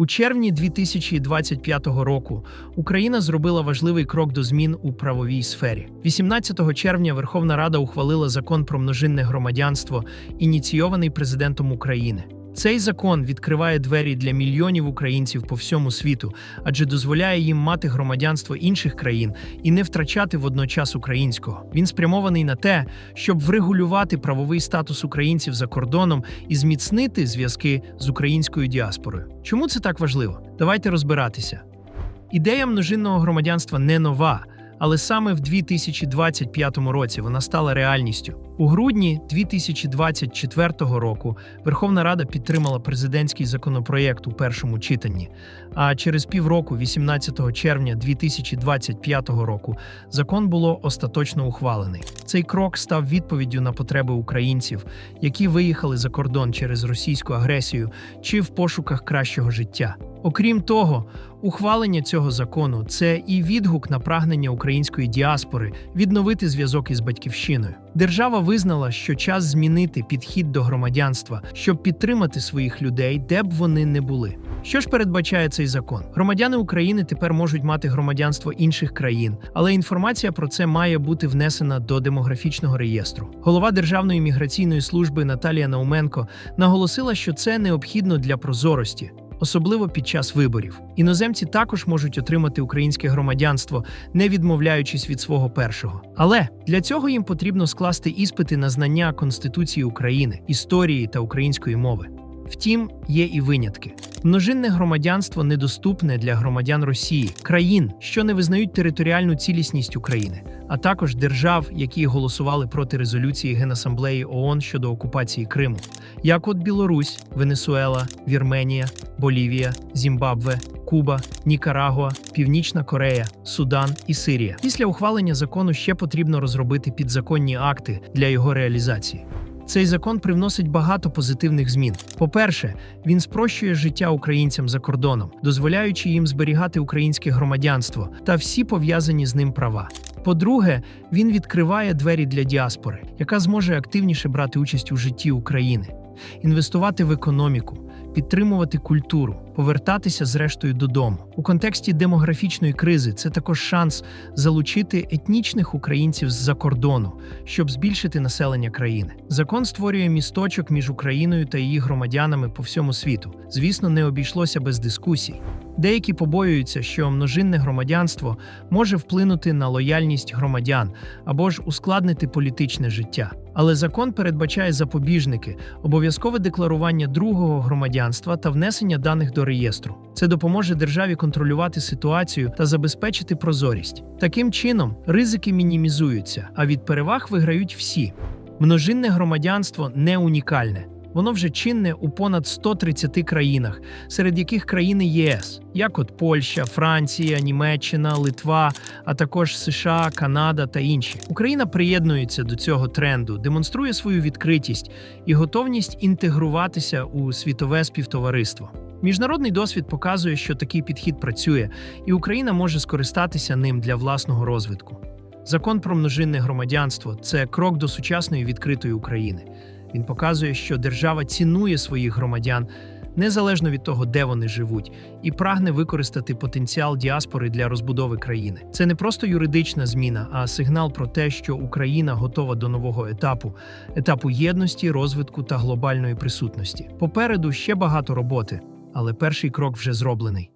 У червні 2025 року Україна зробила важливий крок до змін у правовій сфері. 18 червня Верховна Рада ухвалила закон про множинне громадянство, ініційований президентом України. Цей закон відкриває двері для мільйонів українців по всьому світу, адже дозволяє їм мати громадянство інших країн і не втрачати водночас українського. Він спрямований на те, щоб врегулювати правовий статус українців за кордоном і зміцнити зв'язки з українською діаспорою. Чому це так важливо? Давайте розбиратися. Ідея множинного громадянства не нова, але саме в 2025 році вона стала реальністю. У грудні 2024 року Верховна Рада підтримала президентський законопроєкт у першому читанні. А через півроку, 18 червня 2025 року, закон було остаточно ухвалений. Цей крок став відповіддю на потреби українців, які виїхали за кордон через російську агресію чи в пошуках кращого життя. Окрім того, ухвалення цього закону це і відгук на прагнення української діаспори відновити зв'язок із батьківщиною. Держава визнала, що час змінити підхід до громадянства, щоб підтримати своїх людей, де б вони не були. Що ж передбачає цей закон? Громадяни України тепер можуть мати громадянство інших країн, але інформація про це має бути внесена до демографічного реєстру. Голова Державної міграційної служби Наталія Науменко наголосила, що це необхідно для прозорості. Особливо під час виборів іноземці також можуть отримати українське громадянство, не відмовляючись від свого першого. Але для цього їм потрібно скласти іспити на знання Конституції України, історії та української мови. Втім, є і винятки. Множинне громадянство недоступне для громадян Росії, країн, що не визнають територіальну цілісність України, а також держав, які голосували проти резолюції Генасамблеї ООН щодо окупації Криму, як от Білорусь, Венесуела, Вірменія, Болівія, Зімбабве, Куба, Нікарагуа, Північна Корея, Судан і Сирія. Після ухвалення закону ще потрібно розробити підзаконні акти для його реалізації. Цей закон привносить багато позитивних змін. По-перше, він спрощує життя українцям за кордоном, дозволяючи їм зберігати українське громадянство та всі пов'язані з ним права. По-друге, він відкриває двері для діаспори, яка зможе активніше брати участь у житті України, інвестувати в економіку, підтримувати культуру, повертатися зрештою додому. У контексті демографічної кризи це також шанс залучити етнічних українців з-за кордону, щоб збільшити населення країни. Закон створює місточок між Україною та її громадянами по всьому світу. Звісно, не обійшлося без дискусій. Деякі побоюються, що множинне громадянство може вплинути на лояльність громадян або ж ускладнити політичне життя. Але закон передбачає запобіжники, обов'язкове декларування другого громадянства та внесення даних до реєстру. Це допоможе державі контролювати ситуацію та забезпечити прозорість. Таким чином, ризики мінімізуються, а від переваг виграють всі. Множинне громадянство не унікальне. Воно вже чинне у понад 130 країнах, серед яких країни ЄС, як от Польща, Франція, Німеччина, Литва, а також США, Канада та інші. Україна приєднується до цього тренду, демонструє свою відкритість і готовність інтегруватися у світове співтовариство. Міжнародний досвід показує, що такий підхід працює, і Україна може скористатися ним для власного розвитку. Закон про множинне громадянство це крок до сучасної відкритої України. Він показує, що держава цінує своїх громадян незалежно від того, де вони живуть, і прагне використати потенціал діаспори для розбудови країни. Це не просто юридична зміна, а сигнал про те, що Україна готова до нового етапу етапу єдності, розвитку та глобальної присутності. Попереду ще багато роботи, але перший крок вже зроблений.